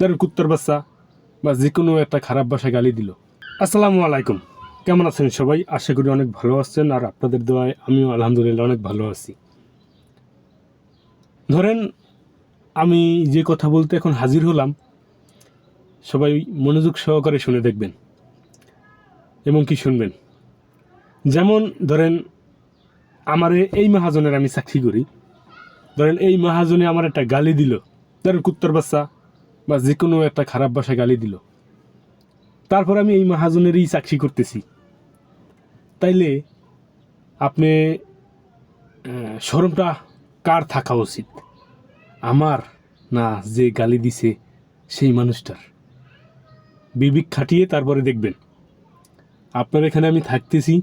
ধরেন কুত্তর বাচ্চা বা যে কোনো একটা খারাপ ভাষায় গালি দিল। আসসালামু আলাইকুম। কেমন আছেন সবাই? আশা করি অনেক ভালো আছেন আর আপনাদের দোয়ায় আমিও আলহামদুলিল্লাহ অনেক ভালো আছি। ধরেন আমি যে কথা বলতে এখন হাজির হলাম, সবাই মনোযোগ সহকারে শুনে দেখবেন এবং কি শুনবেন। যেমন ধরেন আমার এই মহাজনের আমি চাকরি করি, ধরেন এই মহাজনে আমার একটা গালি দিল ধরেন কুত্তর বাচ্চা বা যে কোনো একটা খারাপ ভাষায় গালি দিল। তারপর আমি এই মহাজনেরই চাকরি করতেছি। তাইলে আপনি শরমটা কার থাকা উচিত? আমার না যে গালি দিছে সেই মানুষটার। বিবেক খাটিয়ে তারপরে দেখবেন। আপনার এখানে আমি থাকতেছি,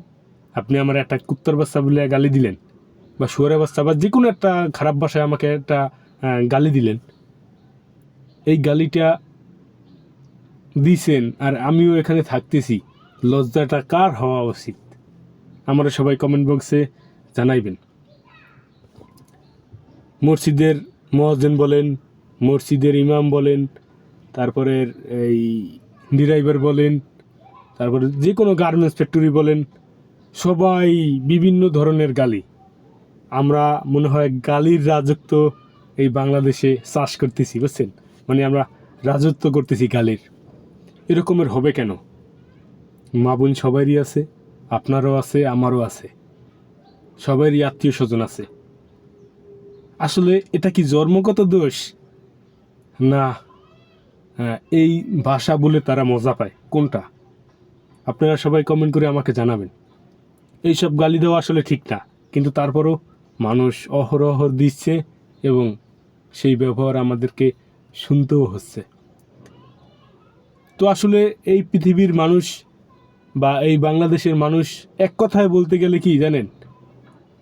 আপনি আমার একটা কুত্তর বাচ্চা বলে গালি দিলেন বা শুয়ারের বাচ্চা বা যে কোনো একটা খারাপ ভাষায় আমাকে একটা গালি দিলেন। গালিটা দিছেন আর আমিও এখানে থাকতেছি। লজ্জাটা কার হওয়া উচিত? আমরা সবাই কমেন্ট বক্সে জানাইবেন। মসজিদের মহাজেন বলেন, মসজিদের ইমাম বলেন, তারপরে এই ড্রাইভার বলেন, তারপরে যে কোনো গার্মেন্টস ফ্যাক্টরি বলেন, সবাই বিভিন্ন ধরনের গালি। আমরা মনে হয় গালির রাজত্ব এই বাংলাদেশে চাষ করতেছি, বুঝছেন? মানে আমরা রাজত্ব করতেছি গালির এরকমের হবে কেন? মা বোন সবারই আছে আপনারও আছে আমারও আছে। সবারই আত্মীয় স্বজন আছে। আসলে এটা কি জন্মগত দোষ? না। হ্যাঁ, এই ভাষা বলে তারা মজা পায়। কোনটা? আপনারা সবাই কমেন্ট করে আমাকে জানাবেন। এইসব গালি দেওয়া আসলে ঠিক না। কিন্তু তারপরও মানুষ অহরহ দিচ্ছে এবং সেই ব্যবহার আমাদেরকে শুনতেও হচ্ছে। তো আসলে এই পৃথিবীর মানুষ বা এই বাংলাদেশের মানুষ এক কথায় বলতে গেলে কি জানেন?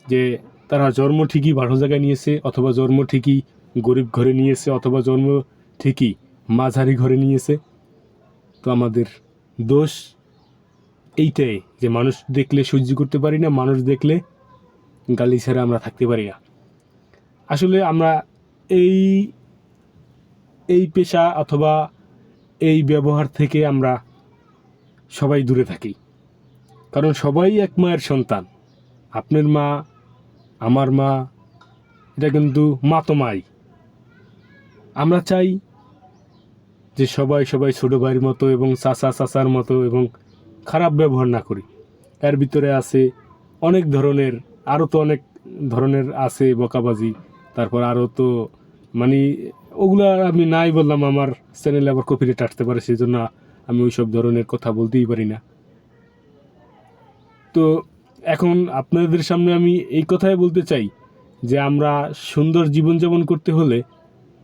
যে তারা জন্ম ঠিকই ভালো জায়গায় নিয়েছে, অথবা জন্ম ঠিকই গরিব ঘরে নিয়েছে, অথবা জন্ম ঠিকই মাঝারি ঘরে নিয়েছে। তো আমাদের দোষ এইটাই যে মানুষ দেখলে সহ্য করতে পারি না, মানুষ দেখলে গালি ছাড়া আমরা থাকতে পারি না। আসলে আমরা এই এই পেশা অথবা এই ব্যবহার থেকে আমরা সবাই দূরে থাকি। কারণ সবাই এক মায়ের সন্তান। আপনার মা, আমার মা, এটা কিন্তু মা তো মাই। আমরা চাই যে সবাই সবাই ছোটো ভাইয়ের মতো এবং চাচা, চাচার মতো এবং খারাপ ব্যবহার না করি। এর ভিতরে আছে অনেক ধরনের আরও তো অনেক ধরনের আছে বকাবাজি। তারপর আরও তো মানে ওগুলো আমি নাই বললাম, আমার চ্যানেলে আবার কপিরেট আসতে পারে সেই জন্য আমি ওই সব ধরনের কথা বলতেই পারি না। তো এখন আপনাদের সামনে আমি এই কথাই বলতে চাই, যে আমরা সুন্দর জীবনযাপন করতে হলে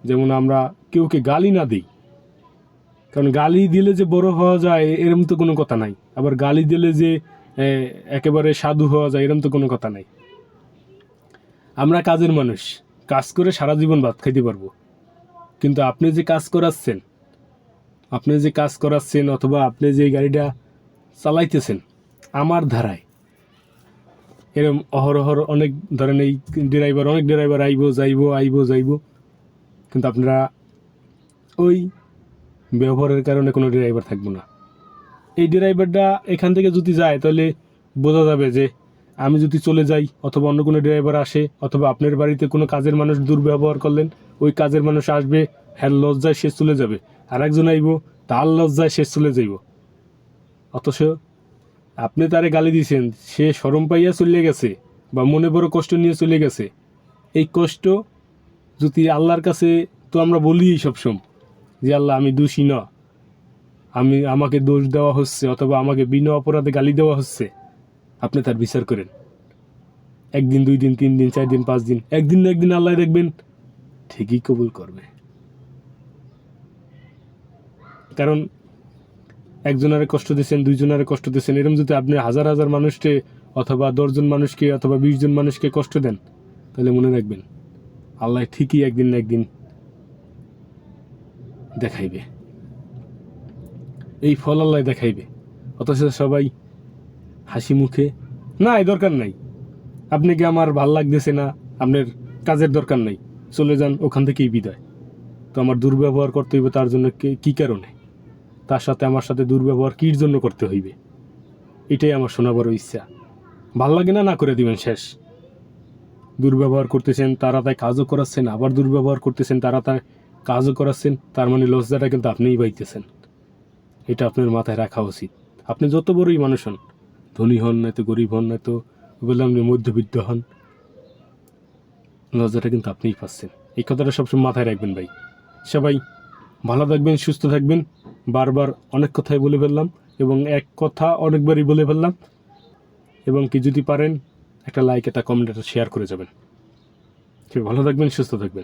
যেমন আমরা কেউকে গালি না দিই। কারণ গালি দিলে যে বড় হওয়া যায়, এরম তো কোনো কথা নাই। আবার গালি দিলে যে একেবারে সাধু হওয়া যায়, এরম তো কোনো কথা নাই। আমরা কাজের মানুষ, কাজ করে সারা জীবন ভাত খাইতে পারব। কিন্তু আপনি যে কাজ করাচ্ছেন, আপনি যে কাজ করাচ্ছেন অথবা আপনি যে গাড়িটা চালাইতেছেন, আমার ধারায় এরম অহরহর অনেক ধরেন এই ড্রাইভার, অনেক ড্রাইভার আইবো, যাইব আইবো, যাইব, কিন্তু আপনারা ওই ব্যবহারের কারণে কোনো ড্রাইভার থাকব না। এই ড্রাইভারটা এখান থেকে যদি যায়, তাহলে বোঝা যাবে যে আমি যদি চলে যাই অথবা অন্য কোনো ড্রাইভার আসে অথবা আপনার বাড়িতে কোনো কাজের মানুষ দুর্ব্যবহার করলেন, ওই কাজের মানুষ আসবে হ্যাঁ লজ্জায় শেষ চলে যাবে। আর একজন আইব, তার লজ্জায় শেষ চলে যাইব। অথচ আপনি তারে গালি দিয়েছেন সে সরম পাইয়া চলে গেছে বা মনে বড় কষ্ট নিয়ে চলে গেছে। এই কষ্ট যদি আল্লাহর কাছে, তো আমরা বলি সবসময় যে, আল্লাহ, আমি দোষী না। আমি, আমাকে দোষ দেওয়া হচ্ছে অথবা আমাকে বিনা অপরাধে গালি দেওয়া হচ্ছে। আপনি তার বিচার করেন। একদিন, দুই দিন, তিন দিন, চার দিন, পাঁচ দিন, একদিন না একদিন আল্লাহ দেখবেন, ঠিকই কবুল করবে। কারণ একজনারে কষ্ট দিচ্ছেন দুইজনারে কষ্ট দিচ্ছেন এরকম যদি আপনি হাজার হাজার মানুষকে অথবা দশজন মানুষকে অথবা বিশ জন মানুষকে কষ্ট দেন, তাহলে মনে রাখবেন, আল্লাহ ঠিকই একদিন না একদিন দেখাইবে। এই ফল আল্লাহ দেখাইবে। অথচ সবাই হাসি মুখে না এই দরকার নাই। আপনি কি আমার ভালো লাগতেছে না? আপনার কাজের দরকার নাই। চলে যান, ওখান থেকেই বিদায়। তো আমার দুর্ব্যবহার করতে হইবে তার জন্য কে- কারণে? তার সাথে আমার সাথে দুর্ব্যবহার কীর জন্য করতে হইবে? এটাই আমার শোনা বড় ইচ্ছা। ভালো লাগে না না করে দিবেন শেষ। দুর্ব্যবহার করতেছেন, তারা তাই কাজও করাচ্ছেন, আবার দুর্ব্যবহার করতেছেন, তারা তাই কাজও করাচ্ছেন, তার মানে লজ্জাটা কিন্তু আপনিই পাইতেছেন। এটা আপনার মাথায় রাখা উচিত। আপনি যত বড়ই মানুষ হন ধনী হন নয়তো গরিব হন নয়তো বললাম যে মধ্যবিত্ত হন। লজ্জাটা কিন্তু আপনিই পাচ্ছেন। এই কথাটা সবসময় মাথায় রাখবেন ভাই। সবাই ভালো থাকবেন, সুস্থ থাকবেন। বারবার অনেক কথাই বলে ফেললাম এবং এক কথা অনেকবারই বলে ফেললাম। এবং কি যদি পারেন, একটা লাইক একটা কমেন্ট একটা শেয়ার করে যাবেন। ভালো থাকবেন, সুস্থ থাকবেন।